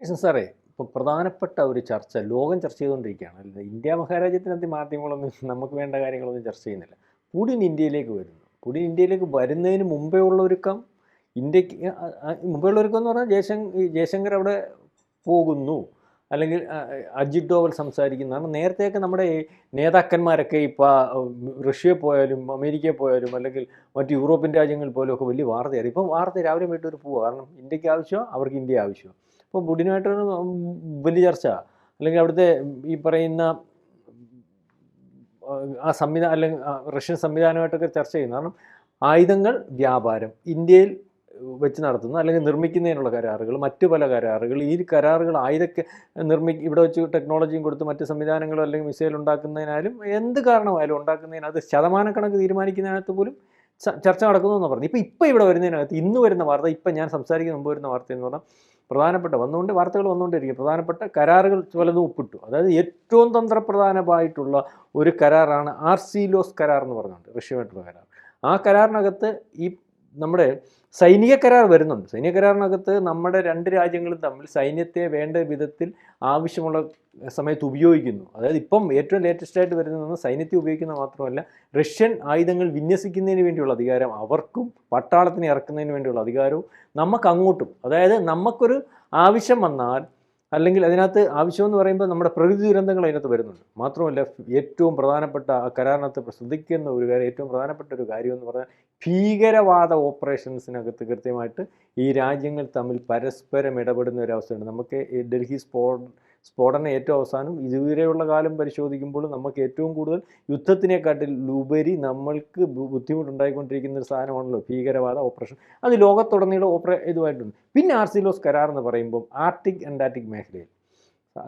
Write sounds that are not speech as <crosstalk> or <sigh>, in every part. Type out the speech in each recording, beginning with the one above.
കൃഷ്ണൻ സാറേ ഇപ്പോൾ പ്രധാനപ്പെട്ട ഒരു ചർച്ച ലോകം ചർച്ച ചെയ്തുകൊണ്ടിരിക്കുകയാണ്. ഇന്ത്യ മഹാരാജ്യത്തിനകത്ത് മാധ്യമങ്ങളൊന്നും <laughs> നമുക്ക് വേണ്ട കാര്യങ്ങളൊന്നും ചർച്ച ചെയ്യുന്നില്ല. പുടിൻ ഇന്ത്യയിലേക്ക് വരുന്നു. പുടിൻ ഇന്ത്യയിലേക്ക് വരുന്നതിന് മുമ്പേ ഉള്ള ഒരുക്കം ഇന്ത്യയ്ക്ക് മുമ്പേ ഉള്ള ഒരുക്കം എന്ന് പറഞ്ഞാൽ ജയശങ്കർ ജയശങ്കർ അവിടെ പോകുന്നു. അല്ലെങ്കിൽ അജിത് ഡോവൽ സംസാരിക്കുന്നു. കാരണം നേരത്തെയൊക്കെ നമ്മുടെ നേതാക്കന്മാരൊക്കെ ഇപ്പോൾ റഷ്യയിൽ പോയാലും അമേരിക്കയിൽ പോയാലും അല്ലെങ്കിൽ മറ്റ് യൂറോപ്യൻ രാജ്യങ്ങളിൽ പോലും ഒക്കെ വലിയ വാർത്തയായിരുന്നു. ഇപ്പം വാർത്ത രാവിലെ വീട്ടിൽ ഒരു പോവുക. കാരണം ഇന്ത്യയ്ക്ക് ആവശ്യമോ അവർക്ക് ഇന്ത്യ ആവശ്യമോ. അപ്പോൾ പുടിനുമായിട്ടാണ് വലിയ ചർച്ച. അല്ലെങ്കിൽ അവിടുത്തെ ഈ പറയുന്ന ആ സംവിധാനം അല്ലെങ്കിൽ റഷ്യൻ സംവിധാനമായിട്ടൊക്കെ ചർച്ച ചെയ്യുന്നു. കാരണം ആയുധങ്ങൾ വ്യാപാരം ഇന്ത്യയിൽ വെച്ച് നടത്തുന്ന അല്ലെങ്കിൽ നിർമ്മിക്കുന്നതിനുള്ള കരാറുകൾ മറ്റു പല കരാറുകൾ ഈ കരാറുകൾ ആയുധ നിർമ്മി ഇവിടെ വെച്ച് ടെക്നോളജിയും കൊടുത്ത് മറ്റ് സംവിധാനങ്ങളും അല്ലെങ്കിൽ മിസൈൽ ഉണ്ടാക്കുന്നതിനാലും എന്ത് കാരണമായാലും ഉണ്ടാക്കുന്നതിന് അത് ശതമാനക്കണക്ക് തീരുമാനിക്കുന്നതിനകത്ത് പോലും ചർച്ച നടക്കുന്നു എന്ന് പറഞ്ഞു. ഇപ്പോൾ ഇപ്പോൾ ഇവിടെ വരുന്നതിനകത്ത് ഇന്ന് വരുന്ന വാർത്ത ഇപ്പം ഞാൻ സംസാരിക്കുന്ന മുമ്പ് വരുന്ന വാർത്ത എന്ന് പറഞ്ഞാൽ പ്രധാനപ്പെട്ട വന്നുകൊണ്ട് വാർത്തകൾ വന്നുകൊണ്ടിരിക്കും പ്രധാനപ്പെട്ട കരാറുകൾ പലതും ഒപ്പിട്ടു. അതായത് ഏറ്റവും തന്ത്രപ്രധാനമായിട്ടുള്ള ഒരു കരാറാണ് ആർ സി ലോസ് കരാർ എന്ന് പറഞ്ഞുകൊണ്ട് റഷ്യയുമായിട്ടുള്ള കരാർ. ആ കരാറിനകത്ത് ഈ നമ്മുടെ സൈനിക കരാർ വരുന്നുണ്ട്. സൈനിക കരാറിനകത്ത് നമ്മുടെ രണ്ട് രാജ്യങ്ങളും തമ്മിൽ സൈന്യത്തെ വേണ്ട വിധത്തിൽ ആവശ്യമുള്ള സമയത്ത് ഉപയോഗിക്കുന്നു. അതായത് ഇപ്പം ഏറ്റവും ലേറ്റസ്റ്റ് ആയിട്ട് വരുന്നത് സൈന്യത്തെ ഉപയോഗിക്കുന്ന മാത്രമല്ല റഷ്യൻ ആയുധങ്ങൾ വിന്യസിക്കുന്നതിന് വേണ്ടിയുള്ള അധികാരം അവർക്കും പട്ടാളത്തിന് ഇറക്കുന്നതിന് വേണ്ടിയുള്ള അധികാരവും നമുക്ക് അങ്ങോട്ടും അതായത് നമുക്കൊരു ആവശ്യം വന്നാൽ അല്ലെങ്കിൽ അതിനകത്ത് ആവശ്യമെന്ന് പറയുമ്പോൾ നമ്മുടെ പ്രകൃതി ദുരന്തങ്ങൾ അതിനകത്ത് വരുന്നുണ്ട്. മാത്രമല്ല ഏറ്റവും പ്രധാനപ്പെട്ട ആ കരാറിനകത്ത് ശ്രദ്ധിക്കുന്ന ഒരു കാര്യം ഏറ്റവും പ്രധാനപ്പെട്ട ഒരു കാര്യം എന്ന് പറഞ്ഞാൽ ഭീകരവാദ ഓപ്പറേഷൻസിനകത്ത് കൃത്യമായിട്ട് ഈ രാജ്യങ്ങൾ തമ്മിൽ പരസ്പരം ഇടപെടുന്ന ഒരു അവസ്ഥയുണ്ട്. നമുക്ക് ഡൽഹി സ്ഫോ സ്ഫോടനം ഏറ്റവും അവസാനം ഇതുവരെയുള്ള കാലം പരിശോധിക്കുമ്പോൾ നമുക്ക് ഏറ്റവും കൂടുതൽ യുദ്ധത്തിനെക്കാട്ടിൽ ഉപരി നമ്മൾക്ക് ബുദ്ധിമുട്ടുണ്ടായിക്കൊണ്ടിരിക്കുന്ന ഒരു സാധനമാണല്ലോ ഭീകരവാദ ഓപ്പറേഷൻ. അത് ലോകത്തുടനീളം ഓപ്പറേ ഇതുമായിട്ടുണ്ട്. പിന്നെ ആർസിലോസ് കരാർ എന്ന് പറയുമ്പോൾ ആർട്ടിക് അന്റാർട്ടിക് മേഖലയിൽ.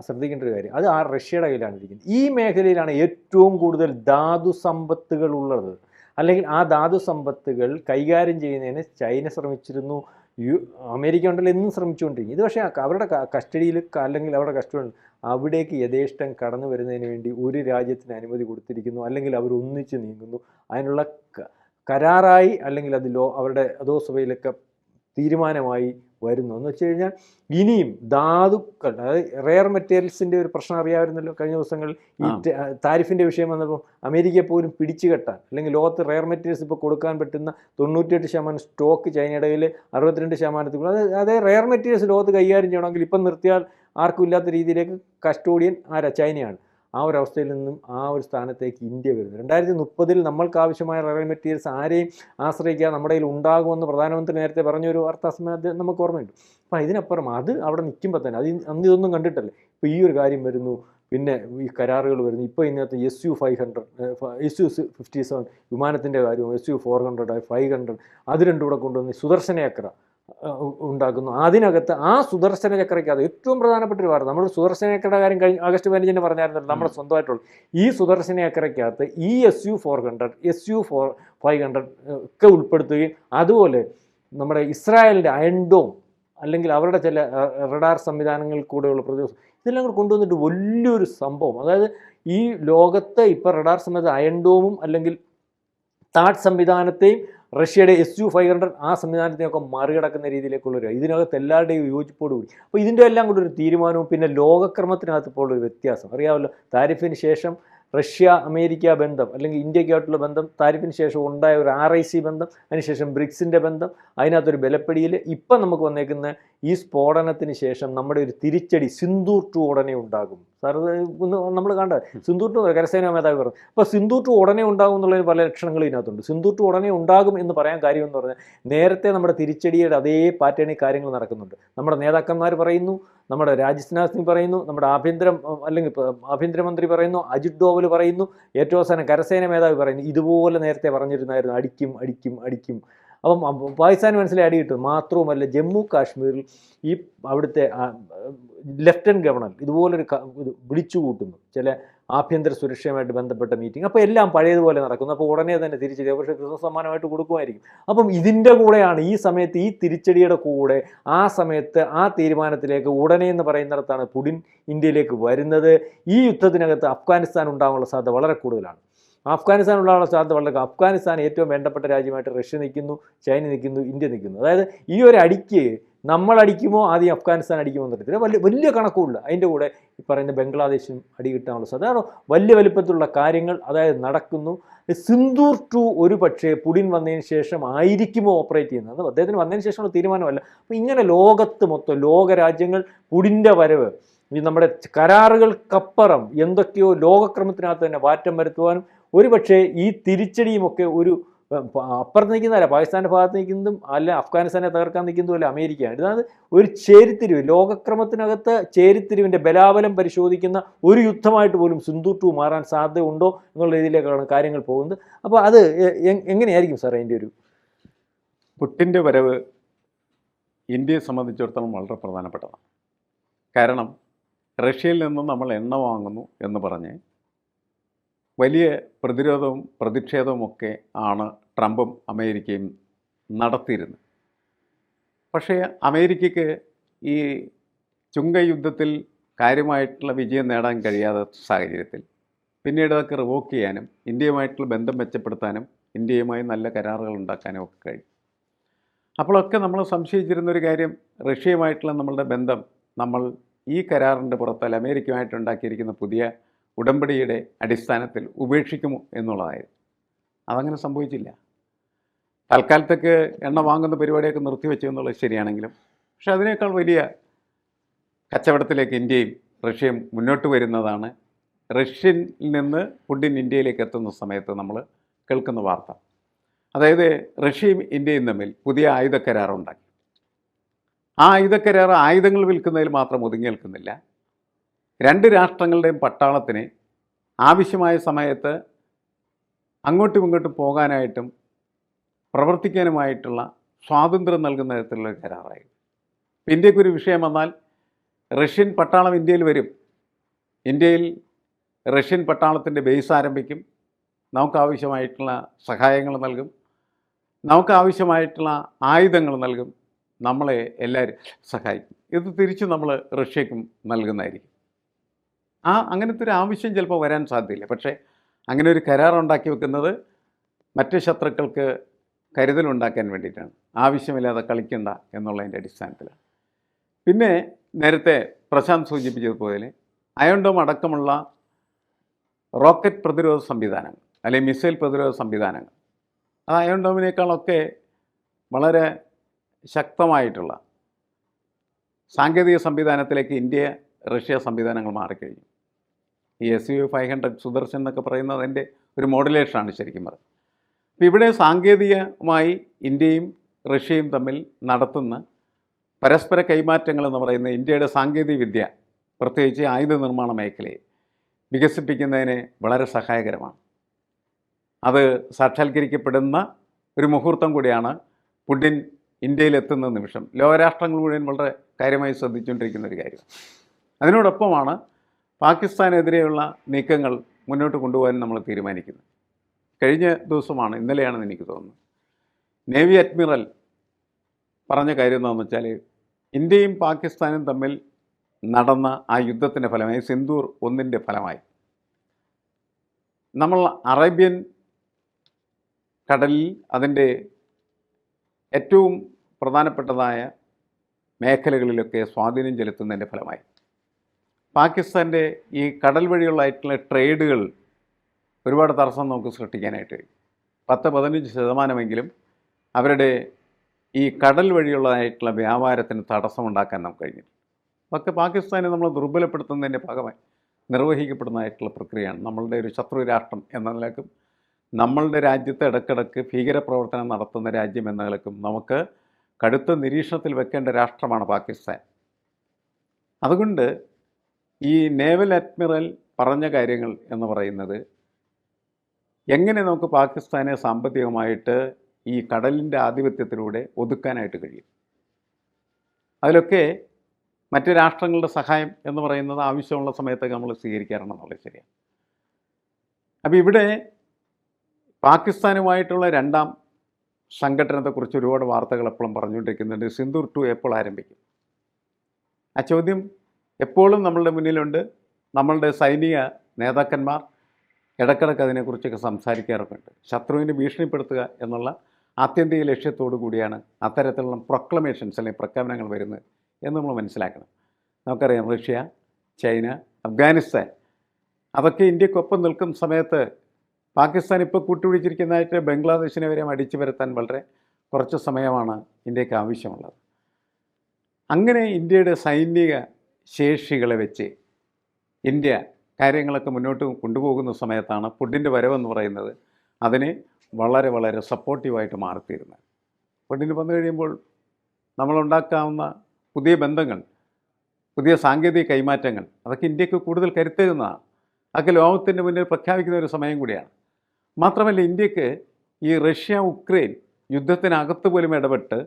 ശ്രദ്ധിക്കേണ്ട ഒരു കാര്യം. അത് ആ റഷ്യയുടെ കയ്യിലാണ് ഇരിക്കുന്നത്. ഈ മേഖലയിലാണ് ഏറ്റവും കൂടുതൽ ധാതു സമ്പത്തുകൾ ഉള്ളത്. അല്ലെങ്കിൽ ആ ധാതു സമ്പത്തുകൾ കൈകാര്യം ചെയ്യുന്നതിന് ചൈന ശ്രമിച്ചിരുന്നു. യു അമേരിക്ക ഉണ്ടല്ലോ എന്നും ശ്രമിച്ചുകൊണ്ടിരിക്കും. ഇത് പക്ഷേ അവരുടെ കസ്റ്റഡിയിൽ അല്ലെങ്കിൽ അവരുടെ കസ്റ്റഡി അവിടേക്ക് യഥേഷ്ടം കടന്നു വരുന്നതിന് വേണ്ടി ഒരു രാജ്യത്തിന് അനുമതി കൊടുത്തിരിക്കുന്നു അല്ലെങ്കിൽ അവർ ഒന്നിച്ച് നീങ്ങുന്നു. അതിനുള്ള കരാറായി അല്ലെങ്കിൽ അത് ലോ അവരുടെ അധോസഭയിലൊക്കെ തീരുമാനമായി വരുന്നു. എന്ന് വെച്ച് കഴിഞ്ഞാൽ ഇനിയും ധാതുക്കൾ അതായത് റെയർ മെറ്റീരിയൽസിന്റെ ഒരു പ്രശ്നം അറിയാമായിരുന്നല്ലോ കഴിഞ്ഞ ദിവസങ്ങളിൽ ഈ താരിഫിന്റെ വിഷയം വന്നപ്പോൾ. അമേരിക്കയെ പോലും പിടിച്ചു കെട്ടാൻ അല്ലെങ്കിൽ ലോകത്ത് റെയർ മെറ്റീരിയൽസ് ഇപ്പോൾ കൊടുക്കാൻ പറ്റുന്ന തൊണ്ണൂറ്റിയെട്ട് ശതമാനം സ്റ്റോക്ക് ചൈനയുടെ കയ്യിൽ അറുപത്തിരണ്ട് ശതമാനത്തിൽ അത് അതേ റെയർ മെറ്റീരിയൽസ് ലോകത്ത് കൈകാര്യം ചെയ്യണമെങ്കിൽ ഇപ്പം നിർത്തിയാൽ ആർക്കും ഇല്ലാത്ത രീതിയിലേക്ക് കസ്റ്റോഡിയൻ ആരാ? ചൈനയാണ്. ആ ഒരു അവസ്ഥയിൽ നിന്നും ആ ഒരു സ്ഥാനത്തേക്ക് ഇന്ത്യ വരുന്നു. രണ്ടായിരത്തി മുപ്പതിൽ നമ്മൾക്ക് ആവശ്യമായ റയൽ മെറ്റീരിയൽസ് ആരെയും ആശ്രയിക്കുക നമ്മുടെ കയ്യിൽ ഉണ്ടാകുമെന്ന് പ്രധാനമന്ത്രി നേരത്തെ പറഞ്ഞൊരു വാർത്താസമയം അത് നമുക്ക് ഓർമ്മയുണ്ട്. അപ്പം ഇതിനപ്പുറം അത് അവിടെ നിൽക്കുമ്പോൾ തന്നെ അത് അന്ന് ഇതൊന്നും കണ്ടിട്ടല്ലേ? ഇപ്പോൾ ഈ ഒരു കാര്യം വരുന്നു പിന്നെ ഈ കരാറുകൾ വരുന്നു ഇപ്പോൾ ഇതിനകത്ത് S U five hundred S U fifty seven വിമാനത്തിന്റെ കാര്യവും S U four hundred five hundred അത് രണ്ടും കൂടെ കൊണ്ടുവന്ന് സുദർശന ഉ- ഉണ്ടാക്കുന്നു. അതിനകത്ത് ആ സുദർശന ചക്രയ്ക്കകത്ത് ഏറ്റവും പ്രധാനപ്പെട്ട ഒരു വാർത്ത. നമ്മൾ സുദർശന ചക്രയുടെ കാര്യം കഴിഞ്ഞ ആഗസ്റ്റ് പതിനഞ്ചിന് പറഞ്ഞായിരുന്നല്ലോ നമ്മുടെ സ്വന്തമായിട്ടുള്ള. ഈ സുദർശന ചക്രയ്ക്കകത്ത് ഈ S U four hundred S U four five hundred ഒക്കെ ഉൾപ്പെടുത്തുകയും അതുപോലെ നമ്മുടെ ഇസ്രായേലിന്റെ അയൺഡോം അല്ലെങ്കിൽ അവരുടെ ചില റഡാർ സംവിധാനങ്ങളിൽ കൂടെയുള്ള പ്രദേശം ഇതെല്ലാം കൂടെ കൊണ്ടുവന്നിട്ട് വലിയൊരു സംഭവം. അതായത് ഈ ലോകത്തെ ഇപ്പോൾ റഡാർ സംബന്ധിച്ച അയൺഡോമും അല്ലെങ്കിൽ താഡ് സംവിധാനത്തെയും റഷ്യയുടെ എസ് യു ഫൈവ് ഹൺഡ്രഡ് ആ സംവിധാനത്തെയൊക്കെ മറികടക്കുന്ന രീതിയിലേക്കുള്ളൊരു ഇതിനകത്ത് എല്ലാവരുടെയും യോജിപ്പോട് കൂടി. അപ്പോൾ ഇതിന്റെ എല്ലാം കൂടി ഒരു തീരുമാനവും പിന്നെ ലോകക്രമത്തിനകത്ത് ഇപ്പോൾ ഒരു വ്യത്യാസം. അറിയാമല്ലോ താരിഫിന് ശേഷം റഷ്യ അമേരിക്ക ബന്ധം അല്ലെങ്കിൽ ഇന്ത്യക്കായിട്ടുള്ള ബന്ധം താരിഫിന് ശേഷം ഉണ്ടായ ഒരു ആർ ഐ സി ബന്ധം അതിനുശേഷം ബ്രിക്സിന്റെ ബന്ധം അതിനകത്തൊരു ബലപ്പടിയിൽ ഇപ്പം നമുക്ക് വന്നേക്കുന്ന ഈ സ്ഫോടനത്തിന് ശേഷം നമ്മുടെ ഒരു തിരിച്ചടി സിന്ദൂർ ടു ഉടനെ ഉണ്ടാകും. സാർ നമ്മൾ കണ്ട സിന്ദൂർ ടു കരസേനാ മേധാവി പറഞ്ഞു. അപ്പോൾ സിന്ദൂർ ടു ഉടനെ ഉണ്ടാകും എന്നുള്ളതിന് പല ലക്ഷണങ്ങളും ഇതിനകത്തുണ്ട്. സിന്ദൂർ ടു ഉടനെ ഉണ്ടാകും എന്ന് പറയാൻ കാര്യം എന്ന് പറഞ്ഞാൽ നേരത്തെ നമ്മുടെ തിരിച്ചടിയുടെ അതേ പാറ്റേണിൽ കാര്യങ്ങൾ നടക്കുന്നുണ്ട്. നമ്മുടെ നേതാക്കന്മാർ പറയുന്നു നമ്മുടെ രാജ്നാഥ് സിംഗ് പറയുന്നു നമ്മുടെ ആഭ്യന്തര അല്ലെങ്കിൽ ആഭ്യന്തരമന്ത്രി പറയുന്നു അജിത് ഡോവൽ പറയുന്നു ഏറ്റവും അവസാനം കരസേന മേധാവി പറയുന്നു. ഇതുപോലെ നേരത്തെ പറഞ്ഞിരുന്നായിരുന്നു അടിക്കും അടിക്കും അടിക്കും. അപ്പം പാകിസ്ഥാൻ മനസ്സിലായി അടി കിട്ടും. മാത്രവുമല്ല ജമ്മു കാശ്മീരിൽ ഈ അവിടുത്തെ ലെഫ്റ്റനന്റ് ഗവർണർ ഇതുപോലൊരു ഇത് വിളിച്ചു കൂട്ടുന്നു. ചില ആഭ്യന്തര സുരക്ഷയുമായിട്ട് ബന്ധപ്പെട്ട മീറ്റിംഗ്. അപ്പോൾ എല്ലാം പഴയതുപോലെ നടക്കുന്നു. അപ്പോൾ ഉടനെ തന്നെ തിരിച്ചടി പക്ഷേ ക്രിസ്മസ് സമ്മാനമായിട്ട് കൊടുക്കുമായിരിക്കും. അപ്പം ഇതിന്റെ കൂടെയാണ് ഈ സമയത്ത് ഈ തിരിച്ചടിയുടെ കൂടെ ആ സമയത്ത് ആ തീരുമാനത്തിലേക്ക് ഉടനെ എന്ന് പറയുന്നിടത്താണ് പുടിൻ ഇന്ത്യയിലേക്ക് വരുന്നത്. ഈ യുദ്ധത്തിനകത്ത് അഫ്ഗാനിസ്ഥാൻ ഉണ്ടാകാനുള്ള സാധ്യത വളരെ കൂടുതലാണ്. അഫ്ഗാനിസ്ഥാൻ ഉണ്ടാകാനുള്ള സാധ്യത വളരെ അഫ്ഗാനിസ്ഥാൻ ഏറ്റവും വേണ്ടപ്പെട്ട രാജ്യമായിട്ട് റഷ്യ നിൽക്കുന്നു ചൈന നിൽക്കുന്നു ഇന്ത്യ നിൽക്കുന്നു. അതായത് ഈ ഒരു അടിക്ക് നമ്മൾ അടിക്കുമോ ആദ്യം അഫ്ഗാനിസ്ഥാൻ അടിക്കുമോ എന്ന് അറിയത്തില്ല. വലിയ വലിയ കണക്കുമില്ല. അതിന്റെ കൂടെ ഈ പറയുന്ന ബംഗ്ലാദേശും അടി കിട്ടാനുള്ള സാധ്യത. വലിയ വലിപ്പത്തിലുള്ള കാര്യങ്ങൾ അതായത് നടക്കുന്നു. സിന്ദൂർ ടു ഒരു പക്ഷേ പുടിൻ വന്നതിന് ശേഷം ആയിരിക്കുമോ ഓപ്പറേറ്റ് ചെയ്യുന്നത്? അദ്ദേഹത്തിന് വന്നതിന് ശേഷമുള്ള തീരുമാനമല്ല. അപ്പോൾ ഇങ്ങനെ ലോകത്ത് മൊത്തം ലോകരാജ്യങ്ങൾ പുടിന്റെ വരവ് ഈ നമ്മുടെ കരാറുകൾക്കപ്പുറം എന്തൊക്കെയോ ലോകക്രമത്തിനകത്ത് തന്നെ മാറ്റം വരുത്തുവാനും ഒരുപക്ഷെ ഈ തിരിച്ചടിയുമൊക്കെ ഒരു അപ്പുറത്ത് നിൽക്കുന്നതല്ല പാകിസ്ഥാന്റെ ഭാഗത്ത് നിൽക്കുന്നതും അല്ല അഫ്ഗാനിസ്ഥാനെ തകർക്കാൻ നിൽക്കുന്നതും അല്ല അമേരിക്കയാണ്. ഇതാണ് ഒരു ചേരിത്തിരിവ് ലോകക്രമത്തിനകത്ത് ചേരിത്തിരിവിന്റെ ബലാബലം പരിശോധിക്കുന്ന ഒരു യുദ്ധമായിട്ട് പോലും സിന്ധു ടു മാറാൻ സാധ്യതയുണ്ടോ എന്നുള്ള രീതിയിലേക്കാണ് കാര്യങ്ങൾ പോകുന്നത്. അപ്പോൾ അത് എങ്ങനെയായിരിക്കും സാർ അതിന്റെ ഒരു പുട്ടിന്റെ വരവ് ഇന്ത്യയെ സംബന്ധിച്ചിടത്തോളം വളരെ പ്രധാനപ്പെട്ടതാണ്. കാരണം റഷ്യയിൽ നിന്നും നമ്മൾ എണ്ണ വാങ്ങുന്നു എന്ന് പറഞ്ഞ് വലിയ പ്രതിരോധവും പ്രതിഷേധവും ഒക്കെ ആണ് ട്രംപും അമേരിക്കയും നടത്തിയിരുന്നത്. പക്ഷേ അമേരിക്കയ്ക്ക് ഈ ചുങ്ക യുദ്ധത്തിൽ കാര്യമായിട്ടുള്ള വിജയം നേടാൻ കഴിയാത്ത സാഹചര്യത്തിൽ പിന്നീട് അതൊക്കെ റിവോക്ക് ചെയ്യാനും ഇന്ത്യയുമായിട്ടുള്ള ബന്ധം മെച്ചപ്പെടുത്താനും ഇന്ത്യയുമായി നല്ല കരാറുകൾ ഉണ്ടാക്കാനും ഒക്കെ കഴിയും. അപ്പോഴൊക്കെ നമ്മൾ സംശയിച്ചിരുന്ന ഒരു കാര്യം റഷ്യയുമായിട്ടുള്ള നമ്മളുടെ ബന്ധം നമ്മൾ ഈ കരാറിന്റെ പുറത്തല്ല അമേരിക്കയുമായിട്ട് ഉണ്ടാക്കിയിരിക്കുന്ന പുതിയ ഉടമ്പടിയുടെ അടിസ്ഥാനത്തിൽ ഉപേക്ഷിക്കുമോ എന്നുള്ളതായിരുന്നു. അതങ്ങനെ സംഭവിച്ചില്ല. തൽക്കാലത്തേക്ക് എണ്ണ വാങ്ങുന്ന പരിപാടിയൊക്കെ നിർത്തിവെച്ചു എന്നുള്ളത് ശരിയാണെങ്കിലും പക്ഷെ അതിനേക്കാൾ വലിയ കച്ചവടത്തിലേക്ക് ഇന്ത്യയും റഷ്യയും മുന്നോട്ട് വരുന്നതാണ്. റഷ്യനിൽ നിന്ന് പുടിൻ ഇന്ത്യയിലേക്ക് എത്തുന്ന സമയത്ത് നമ്മൾ കേൾക്കുന്ന വാർത്ത. അതായത് റഷ്യയും ഇന്ത്യയും തമ്മിൽ പുതിയ ആയുധ കരാറുണ്ടാക്കി ആ ആയുധ കരാർ ആയുധങ്ങൾ വിൽക്കുന്നതിൽ മാത്രം ഒതുങ്ങി നിൽക്കുന്നില്ല. രണ്ട് രാഷ്ട്രങ്ങളുടെയും പട്ടാളത്തിന് ആവശ്യമായ സമയത്ത് അങ്ങോട്ടും ഇങ്ങോട്ടും പോകാനായിട്ടും പ്രവർത്തിക്കാനുമായിട്ടുള്ള സ്വാതന്ത്ര്യം നൽകുന്ന തരത്തിലുള്ള കരാറായി. ഇന്ത്യക്കൊരു വിഷയം വന്നാൽ റഷ്യൻ പട്ടാളം ഇന്ത്യയിൽ വരും. ഇന്ത്യയിൽ റഷ്യൻ പട്ടാളത്തിന്റെ ബേസ് ആരംഭിക്കും. നമുക്കാവശ്യമായിട്ടുള്ള സഹായങ്ങൾ നൽകും. നമുക്കാവശ്യമായിട്ടുള്ള ആയുധങ്ങൾ നൽകും. നമ്മളെ എല്ലാവരും സഹായിക്കും. ഇത് തിരിച്ച് നമ്മൾ റഷ്യക്കും നൽകുന്നതായിരിക്കും. ആ അങ്ങനത്തെ ഒരു ആവശ്യം ചിലപ്പോൾ വരാൻ സാധ്യതയില്ല. പക്ഷേ അങ്ങനെ ഒരു കരാർ ഉണ്ടാക്കി വെക്കുന്നത് മറ്റ് ശത്രുക്കൾക്ക് കരുതലുണ്ടാക്കാൻ വേണ്ടിയിട്ടാണ്. ആവശ്യമില്ലാതെ കളിക്കണ്ട എന്നുള്ളതിന്റെ അടിസ്ഥാനത്തിലാണ്. പിന്നെ നേരത്തെ പ്രശാന്ത് സൂചിപ്പിച്ചതുപോലെ അയോണ്ടോം അടക്കമുള്ള റോക്കറ്റ് പ്രതിരോധ സംവിധാനങ്ങൾ അല്ലെങ്കിൽ മിസൈൽ പ്രതിരോധ സംവിധാനങ്ങൾ അത് അയോണ്ടോമിനേക്കാളൊക്കെ വളരെ ശക്തമായിട്ടുള്ള സാങ്കേതിക സംവിധാനത്തിലേക്ക് ഇന്ത്യ റഷ്യ സംവിധാനങ്ങൾ മാറിക്കഴിഞ്ഞു. ഈ S U five hundred Sudarshan എന്നൊക്കെ പറയുന്നത് അതിന്റെ ഒരു മോഡുലേഷനാണ് ശരിക്കും പറഞ്ഞത് അപ്പോൾ ഇവിടെ സാങ്കേതികമായി ഇന്ത്യയും റഷ്യയും തമ്മിൽ നടത്തുന്ന പരസ്പര കൈമാറ്റങ്ങൾ എന്ന് പറയുന്ന ഇന്ത്യയുടെ സാങ്കേതിക വിദ്യ പ്രത്യേകിച്ച് ആയുധ നിർമ്മാണ മേഖലയെ വികസിപ്പിക്കുന്നതിന് വളരെ സഹായകരമാണ്. അത് സാക്ഷാത്കരിക്കപ്പെടുന്ന ഒരു മുഹൂർത്തം കൂടിയാണ് പുടിൻ ഇന്ത്യയിലെത്തുന്ന നിമിഷം. ലോകരാഷ്ട്രങ്ങൾ മുഴുവൻ വളരെ കാര്യമായി ശ്രദ്ധിച്ചുകൊണ്ടിരിക്കുന്ന ഒരു കാര്യം. അതിനോടൊപ്പമാണ് പാകിസ്ഥാനെതിരെയുള്ള നീക്കങ്ങൾ മുന്നോട്ട് കൊണ്ടുപോകാൻ നമ്മൾ തീരുമാനിക്കുന്നു. കഴിഞ്ഞ ദിവസമാണ് ഇന്നലെയാണെന്ന് എനിക്ക് തോന്നുന്നത് നേവി അഡ്മിറൽ പറഞ്ഞ കാര്യം എന്താണെന്ന് വെച്ചാൽ ഇന്ത്യയും പാകിസ്ഥാനും തമ്മിൽ നടന്ന ആ യുദ്ധത്തിന്റെ ഫലമായി സിന്ദൂർ ഒന്നിന്റെ ഫലമായി. നമ്മൾ അറേബ്യൻ കടലിൽ അതിന്റെ ഏറ്റവും പ്രധാനപ്പെട്ടതായ മേഖലകളിലൊക്കെ സ്വാധീനം ചെലുത്തുന്നതിന്റെ ഫലമായി. പാകിസ്ഥാന്റെ ഈ കടൽ വഴിയുള്ളതായിട്ടുള്ള ട്രേഡുകൾ ഒരുപാട് തടസ്സം നമുക്ക് സൃഷ്ടിക്കാനായിട്ട് പത്ത് പതിനഞ്ച് ശതമാനമെങ്കിലും അവരുടെ ഈ കടൽ വഴിയുള്ളതായിട്ടുള്ള വ്യാപാരത്തിന് തടസ്സമുണ്ടാക്കാൻ നമുക്ക് കഴിഞ്ഞു അതൊക്കെ പാകിസ്ഥാനെ നമ്മൾ ദുർബലപ്പെടുത്തുന്നതിന്റെ ഭാഗമായി നിർവഹിക്കപ്പെടുന്നതായിട്ടുള്ള പ്രക്രിയയാണ്. നമ്മളുടെ ഒരു ശത്രു രാഷ്ട്രം എന്ന നിലക്കും നമ്മളുടെ രാജ്യത്ത് ഇടക്കിടക്ക് ഭീകരപ്രവർത്തനം നടത്തുന്ന രാജ്യം എന്ന നിലക്കും നമുക്ക് കടുത്ത നിരീക്ഷണത്തിൽ വെക്കേണ്ട രാഷ്ട്രമാണ് പാകിസ്ഥാൻ. അതുകൊണ്ട് ഈ നേവൽ അഡ്മിറൽ പറഞ്ഞ കാര്യങ്ങൾ എന്ന് പറയുന്നത് എങ്ങനെ നമുക്ക് പാകിസ്ഥാനെ സാമ്പത്തികമായിട്ട് ഈ കടലിന്റെ ആധിപത്യത്തിലൂടെ ഒതുക്കാനായിട്ട് കഴിയും? അതിലൊക്കെ മറ്റു രാഷ്ട്രങ്ങളുടെ സഹായം എന്ന് പറയുന്നത് ആവശ്യമുള്ള സമയത്തൊക്കെ നമ്മൾ സ്വീകരിക്കാറുണ്ടെന്നുള്ളത് ശരിയാണ്. അപ്പോൾ ഇവിടെ പാകിസ്ഥാനുമായിട്ടുള്ള രണ്ടാം സംഘടനത്തെക്കുറിച്ച് ഒരുപാട് വാർത്തകൾ എപ്പോഴും പറഞ്ഞുകൊണ്ടിരിക്കുന്നുണ്ട്. സിന്ദൂർ ടു എപ്പോൾ ആരംഭിക്കും. ആ ചോദ്യം എപ്പോഴും നമ്മളുടെ മുന്നിലുണ്ട്. നമ്മളുടെ സൈനിക നേതാക്കന്മാർ ഇടക്കിടക്ക് അതിനെക്കുറിച്ചൊക്കെ സംസാരിക്കാറൊക്കെ ഉണ്ട് ശത്രുവിനെ ഭീഷണിപ്പെടുത്തുക എന്നുള്ള ആത്യന്തിക ലക്ഷ്യത്തോടു കൂടിയാണ് അത്തരത്തിലുള്ള പ്രൊക്ലമേഷൻസ് അല്ലെങ്കിൽ പ്രഖ്യാപനങ്ങൾ വരുന്നത് എന്ന് നമ്മൾ മനസ്സിലാക്കണം. നമുക്കറിയാം റഷ്യ ചൈന അഫ്ഗാനിസ്ഥാൻ അതൊക്കെ ഇന്ത്യക്കൊപ്പം നിൽക്കുന്ന സമയത്ത് പാകിസ്ഥാൻ ഇപ്പോൾ കൂട്ടുപിടിച്ചിരിക്കുന്നതായിട്ട് ബംഗ്ലാദേശിനെ വരെ അടിച്ചു വരുത്താൻ വളരെ കുറച്ച് സമയമാണ് ഇന്ത്യയ്ക്ക് ആവശ്യമുള്ളത്. അങ്ങനെ ഇന്ത്യയുടെ സൈനിക ശേഷികളെ വെച്ച് ഇന്ത്യ കാര്യങ്ങളൊക്കെ മുന്നോട്ട് കൊണ്ടുപോകുന്ന സമയത്താണ് ഫുഡിന്റെ വരവെന്ന് പറയുന്നത് അതിന് വളരെ വളരെ സപ്പോർട്ടീവായിട്ട് മാറിത്തീരുന്നത്. ഫുഡിന് വന്നു കഴിയുമ്പോൾ നമ്മളുണ്ടാക്കാവുന്ന പുതിയ ബന്ധങ്ങൾ പുതിയ സാങ്കേതിക കൈമാറ്റങ്ങൾ അതൊക്കെ ഇന്ത്യയ്ക്ക് കൂടുതൽ കരുത്തേകുന്നതാണ്. അതൊക്കെ ലോകത്തിന്റെ മുന്നിൽ പ്രഖ്യാപിക്കുന്ന ഒരു സമയം കൂടിയാണ്. മാത്രമല്ല ഇന്ത്യയ്ക്ക് ഈ റഷ്യ ഉക്രൈൻ യുദ്ധത്തിനകത്ത് പോലും ഇടപെട്ട്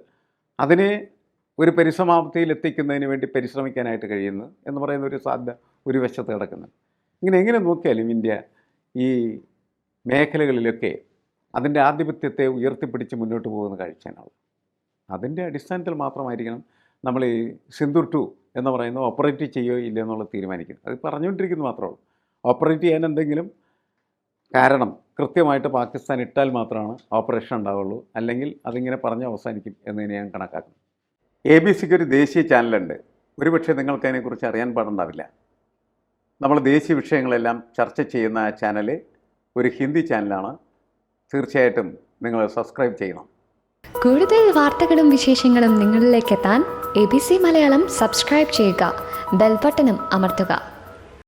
അതിനെ ഒരു പരിസമാപ്തിയിൽ എത്തിക്കുന്നതിന് വേണ്ടി പരിശ്രമിക്കാനായിട്ട് കഴിയുന്നു എന്ന് പറയുന്ന ഒരു സാധ്യത ഒരു വശത്ത് കിടക്കുന്നു. ഇങ്ങനെ എങ്ങനെ നോക്കിയാലും ഇന്ത്യ ഈ മേഖലകളിലൊക്കെ അതിന്റെ ആധിപത്യത്തെ ഉയർത്തിപ്പിടിച്ച് മുന്നോട്ട് പോകുന്ന കാഴ്ചയാണ്. അതിന്റെ അടിസ്ഥാനത്തിൽ മാത്രമായിരിക്കണം നമ്മൾ ഈ സിന്ദൂർ ടു എന്ന് പറയുന്നത് ഓപ്പറേറ്റ് ചെയ്യുകയോ ഇല്ല എന്നുള്ളത് തീരുമാനിക്കുന്നത്. അത് പറഞ്ഞുകൊണ്ടിരിക്കുന്നത് മാത്രമേ ഉള്ളൂ. ഓപ്പറേറ്റ് ചെയ്യാൻ എന്തെങ്കിലും കാരണം കൃത്യമായിട്ട് പാകിസ്ഥാൻ ഇട്ടാൽ മാത്രമാണ് ഓപ്പറേഷൻ ഉണ്ടാവുള്ളൂ. അല്ലെങ്കിൽ അതിങ്ങനെ പറഞ്ഞ് അവസാനിക്കും എന്ന് ഞാൻ കണക്കാക്കുന്നു. എ ബി സിക്ക് ഒരു ദേശീയ ചാനലുണ്ട്. ഒരുപക്ഷെ നിങ്ങൾക്ക് അതിനെക്കുറിച്ച് അറിയാൻ പാടുണ്ടാവില്ല. നമ്മൾ ദേശീയ വിഷയങ്ങളെല്ലാം ചർച്ച ചെയ്യുന്ന ആ ചാനൽ ഒരു ഹിന്ദി ചാനലാണ്. തീർച്ചയായിട്ടും നിങ്ങൾ സബ്സ്ക്രൈബ് ചെയ്യണം. കൂടുതൽ വാർത്തകളും വിശേഷങ്ങളും നിങ്ങളിലേക്ക് എത്താൻ A B C Malayalam subscribe ചെയ്യുക. ബെൽബട്ടനും അമർത്തുക.